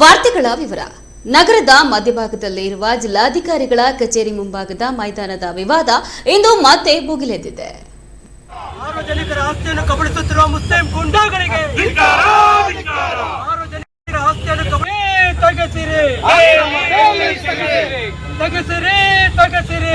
ವಾರ್ತೆಗಳ ವಿವರ. ನಗರದ ಮಧ್ಯಭಾಗದಲ್ಲಿ ಇರುವ ಜಿಲ್ಲಾಧಿಕಾರಿಗಳ ಕಚೇರಿ ಮುಂಭಾಗದ ಮೈದಾನದ ವಿವಾದ ಇಂದು ಮತ್ತೆ ಭುಗಿಲೆದ್ದಿದೆ. ಸಾರ್ವಜನಿಕರ ಆಸ್ತಿಯನ್ನು ಕಬಳಿಸುತ್ತಿರುವ ಮುಸ್ಲಿಂ ಗುಂಡಾಗಳಿಗೆ ಸಾರ್ವಜನಿಕರ ಆಸ್ತಿಯನ್ನು ಕಬಳಿ ತೆಗೆಸಿರಿ. ತೆಗೆಸಿರಿ ತೆಗೆಸಿರಿ.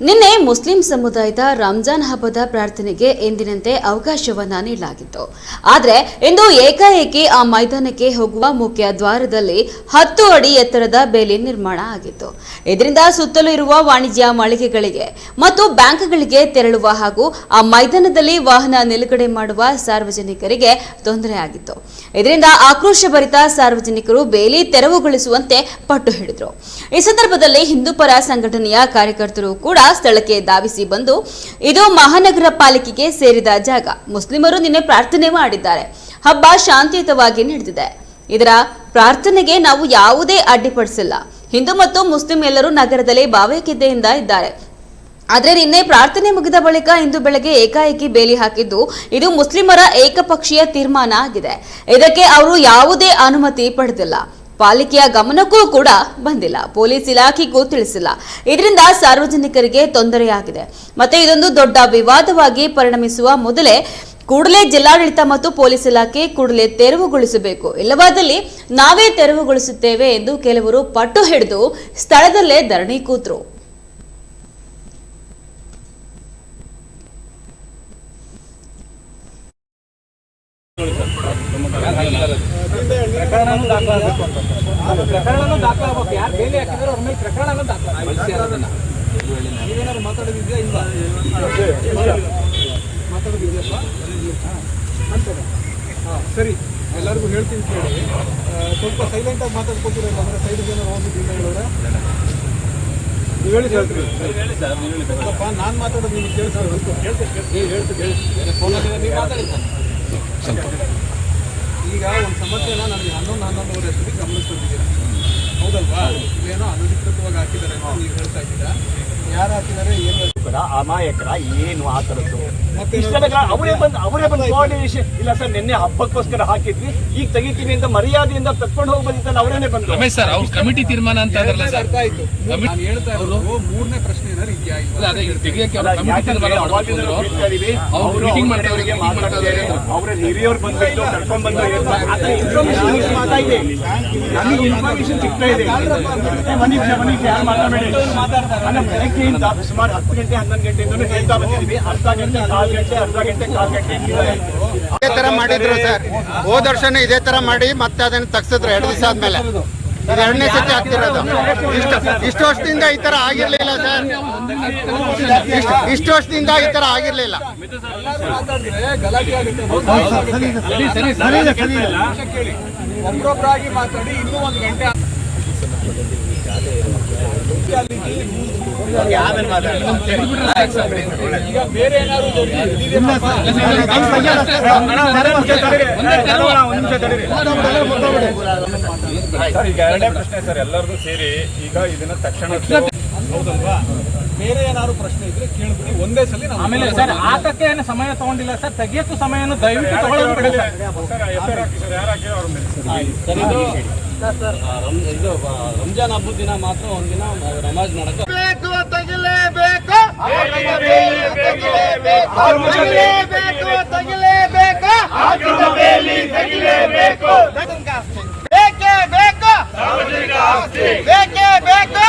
ನಿನ್ನೆ ಮುಸ್ಲಿಂ ಸಮುದಾಯದ ರಂಜಾನ್ ಹಬ್ಬದ ಪ್ರಾರ್ಥನೆಗೆ ಎಂದಿನಂತೆ ಅವಕಾಶವನ್ನ ನೀಡಲಾಗಿತ್ತು. ಆದರೆ ಇಂದು ಏಕಾಏಕಿ ಆ ಮೈದಾನಕ್ಕೆ ಹೋಗುವ ಮುಖ್ಯ ದ್ವಾರದಲ್ಲಿ ಹತ್ತು ಅಡಿ ಎತ್ತರದ ಬೇಲಿ ನಿರ್ಮಾಣ ಆಗಿತ್ತು. ಇದರಿಂದ ಸುತ್ತಲೂ ಇರುವ ವಾಣಿಜ್ಯ ಮಳಿಗೆಗಳಿಗೆ ಮತ್ತು ಬ್ಯಾಂಕ್ಗಳಿಗೆ ತೆರಳುವ ಹಾಗೂ ಆ ಮೈದಾನದಲ್ಲಿ ವಾಹನ ನಿಲುಗಡೆ ಮಾಡುವ ಸಾರ್ವಜನಿಕರಿಗೆ ತೊಂದರೆಯಾಗಿತ್ತು ಇದರಿಂದ ಆಕ್ರೋಶಭರಿತ ಸಾರ್ವಜನಿಕರು ಬೇಲಿ ತೆರವುಗೊಳಿಸುವಂತೆ ಪಟ್ಟು ಹಿಡಿದರು. ಈ ಸಂದರ್ಭದಲ್ಲಿ ಹಿಂದೂಪರ ಸಂಘಟನೆಯ ಕಾರ್ಯಕರ್ತರು ಕೂಡ ಸ್ಥಳಕ್ಕೆ ಧಾವಿಸಿ ಬಂದು ಇದು ಮಹಾನಗರ ಪಾಲಿಕೆಗೆ ಸೇರಿದ ಜಾಗ. ಮುಸ್ಲಿಮರು ನಿನ್ನೆ ಪ್ರಾರ್ಥನೆ ಮಾಡಿದ್ದಾರೆ. ಹಬ್ಬ ಶಾಂತಿಯುತವಾಗಿ ನಡೆದಿದೆ. ಇದರ ಪ್ರಾರ್ಥನೆಗೆ ನಾವು ಯಾವುದೇ ಅಡ್ಡಿಪಡಿಸಿಲ್ಲ. ಹಿಂದೂ ಮತ್ತು ಮುಸ್ಲಿಂ ಎಲ್ಲರೂ ನಗರದಲ್ಲಿ ಭಾವೈಕ್ಯತೆಯಿಂದ ಇದ್ದಾರೆ. ಆದರೆ ನಿನ್ನೆ ಪ್ರಾರ್ಥನೆ ಮುಗಿದ ಬಳಿಕ ಇಂದು ಬೆಳಗ್ಗೆ ಏಕಾಏಕಿ ಬೇಲಿ ಹಾಕಿದ್ದು ಇದು ಮುಸ್ಲಿಮರ ಏಕಪಕ್ಷೀಯ ತೀರ್ಮಾನ ಆಗಿದೆ. ಇದಕ್ಕೆ ಅವರು ಯಾವುದೇ ಅನುಮತಿ ಪಡೆದಿಲ್ಲ. ಪಾಲಿಕೆಯ ಗಮನಕ್ಕೂ ಕೂಡ ಬಂದಿಲ್ಲ. ಪೊಲೀಸ್ ಇಲಾಖೆಗೂ ತಿಳಿಸಿಲ್ಲ. ಇದರಿಂದ ಸಾರ್ವಜನಿಕರಿಗೆ ತೊಂದರೆಯಾಗಿದೆ. ಮತ್ತೆ ಇದೊಂದು ದೊಡ್ಡ ವಿವಾದವಾಗಿ ಪರಿಣಮಿಸುವ ಮೊದಲೇ ಕೂಡಲೇ ಜಿಲ್ಲಾಡಳಿತ ಮತ್ತು ಪೊಲೀಸ್ ಇಲಾಖೆ ಕೂಡಲೇ ತೆರವುಗೊಳಿಸಬೇಕು. ಇಲ್ಲವಾದಲ್ಲಿ ನಾವೇ ತೆರವುಗೊಳಿಸುತ್ತೇವೆ ಎಂದು ಕೆಲವರು ಪಟ್ಟು ಹಿಡಿದು ಸ್ಥಳದಲ್ಲೇ ಧರಣಿ ಕೂತರು. ಪ್ರಕರಣನೂ ದಾಖಲಾಗಬೇಕು ಅಂತ ಪ್ರಕರಣನೂ ದಾಖಲಾಗಬೇಕು. ಯಾರು ಬೇಲಿ ಹಾಕಿದ್ರೆ ಅವ್ರ ಮೇಲೆ ಪ್ರಕರಣನೂ ದಾಖಲಾಗಬೇಕು. ನೀವೇನಾದ್ರು ಮಾತಾಡೋದಿದೆಯಾ ಇಲ್ಲ ಮಾತಾಡೋದಿದೆಯಪ್ಪ ಅಂತಾರೆ ಹಾಂ ಸರಿ. ಎಲ್ಲರಿಗೂ ಹೇಳ್ತೀನಿ ಕೇಳಿ. ಸ್ವಲ್ಪ ಸ್ವಲ್ಪ ಸೈಲೆಂಟಾಗಿ ಮಾತಾಡ್ಕೊತೀರಲ್ಲ ಅಂದರೆ ಸೈಡ್ ಏನೋ ಹೋಗಿದ್ದೀನಿ ಹೇಳಿದ್ರೆ ನೀವು ಹೇಳಿ ಹೇಳ್ತೀರಿ ಸ್ವಲ್ಪ ನಾನು ಮಾತಾಡೋದು ನಿಮ್ಗೆ ಕೇಳಿಸ್ಬೇಕು ಹೇಳ್ತೀನಿ ಹೇಳ್ತೀನಿ. ಹೇಳ್ತೀನಿ ಫೋನಲ್ಲಿ ನೀವು ಮಾತಾಡಿ ಈಗ ಒಂದು ಸಮಸ್ಯೆನ ನನಗೆ ಹನ್ನೊಂದು ಹನ್ನೊಂದುವರೆ ಅಷ್ಟೊತ್ತಿಗೆ ಗಮನಿಸ್ಕೊಂಡಿದ್ದೀರಾ ಹೌದಲ್ವಾ? ಇಲ್ಲೇನೋ ಅನಧಿಕೃತವಾಗಿ ಹಾಕಿದ್ದಾರೆ ನೀವು ಹೇಳ್ತಾ ಇದ್ದೀರಾ? ಯಾರು ಹಾಕಿದ್ದಾರೆ? ಏನು ಕೂಡ ಅಮಾಯಕರ ಏನು ಆ ಥರದ್ದು? ಅವರೇ ಬಂದು ಅವರೇ ಬಂದು ಕೋಆರ್ಡಿನೇಷನ್ ಇಲ್ಲ ಸರ್ ನಿನ್ನೆ ಹಬ್ಬಕ್ಕೋಸ್ಕರ ಹಾಕಿದ್ವಿ. ಈಗ ತೆಗಿತೀವಿ ಅಂತ ಮರ್ಯಾದೆಯಿಂದ ತಕ್ಕೊಂಡು ಹೋಗ್ಬೋದಿತ್ತಲ್ಲ ಅವರೇನೆ ಬಂದು. ರಮೇಶ್ ಸರ್ ಅವ್ರ ಕಮಿಟಿ ತೀರ್ಮಾನ ಅಂತ ಅದರಲ್ಲ ಸರ್. ಅರ್ಥ ಆಯ್ತು ನಾನು ಹೇಳ್ತಾ ಇರೋದು ಮೂರನೇ ಪ್ರಶ್ನೆ ಏನಾದ್ರು ಇದೆಯಾ ಅಲ್ಲ ಇಲ್ಲ ಅದೇ ಈಗ ತೆಗಿಯಕ್ಕೆ ಅವ್ರ ಕಮಿಟಿ ತೀರ್ಮಾನ ಹಿರಿಯರು ಬಂದ್ಬಿಟ್ಟು ಕರ್ಕೊಂಡ್ ಬಂದು ಅದರ ಇನ್ಫಾರ್ಮೇಶನ್ ಸಿಗ್ತಾ ಇದೆ. ನನಗೆ ಇನ್ಫಾರ್ಮೇಶನ್ ಸಿಗ್ತಾ ಇದೆ. ಏ, ಒಂದ್ ನಿಮಿಷ ಒಂದ್ ನಿಮಿಷ ಯಾರು ಮಾತಾಡಬೇಡಿ? ಅಲ್ಲ ಬೆಳಗ್ಗೆಯಿಂದ ಸುಮಾರು ಹತ್ತು ಗಂಟೆ ಹನ್ನೊಂದು ಗಂಟೆಯಿಂದ ಹೇಳ್ತಾ ಬಂದಿದ್ದೀವಿ ಅರ್ಧ ಗಂಟೆ ಕಾಲು ಗಂಟೆ ಅರ್ಧ ಗಂಟೆ ಕಾಲು ಗಂಟೆ ಇದೇ ತರ ಮಾಡಿದ್ರು ಸರ್. ಹೋದ ವರ್ಷನೂ ಇದೇ ತರ ಮಾಡಿ ಮತ್ತೆ ಅದನ್ನ ತಗ್ಸಿದ್ರು ಎರಡು ದಿವಸ ಆದ್ಮೇಲೆ. ಇದು ಎರಡನೇ ಸತಿ ಆಗ್ತಿರೋದು. ಇಷ್ಟು ಇಷ್ಟು ವರ್ಷದಿಂದ ಈ ತರ ಆಗಿರ್ಲಿಲ್ಲ ಸರ್. ಇಷ್ಟು ಇಷ್ಟು ವರ್ಷದಿಂದ ಈ ತರ ಆಗಿರ್ಲಿಲ್ಲ. ಮಾತಾಡಿದ್ರೆ ಗಲಾಟೆ ಆಗುತ್ತೆ ಸರಿ ಸರಿ ಸರಿ. ಕೇಳಿ ಒಬ್ರೊಬ್ರಾಗಿ ಮಾತಾಡಿ ಇನ್ನೂ ಒಂದು ಗಂಟೆ ಈಗ ಬೇರೆ ಏನಾದ್ರು ಸರ್ ಈಗ ಎರಡೇ ಪ್ರಶ್ನೆ ಸರ್ ಎಲ್ಲರಿಗೂ ಸೇರಿ. ಈಗ ಇದನ್ನ ತಕ್ಷಣ ಹೌದಲ್ವಾ? ಬೇರೆ ಏನಾದ್ರು ಪ್ರಶ್ನೆ ಇದ್ರೆ ಕೇಳಿದ್ರೆ ಒಂದೇ ಸಲ ನಾವು ಆಮೇಲೆ ಸರ್ ಆತಕ್ಕೆ ಏನು ಸಮಯ ತಗೊಂಡಿಲ್ಲ ಸರ್? ತೆಗಿಯಕ್ಕೂ ಸಮಯನು ದಯವಿಟ್ಟು ತಗೊಳ್ಳೋದು ಬಿಡಿ ಸರ್. ಮೇಲೆ? ಇದು ರಂಜಾನ್ ಹಬ್ಬದ ದಿನ ಮಾತ್ರ ಒಂದಿನ ನಮಾಜ್ ಮಾಡಕ್ಕೆ ಬೇಕೇ ಬೇಕು ಬೇಕೇ. ಬೇಕು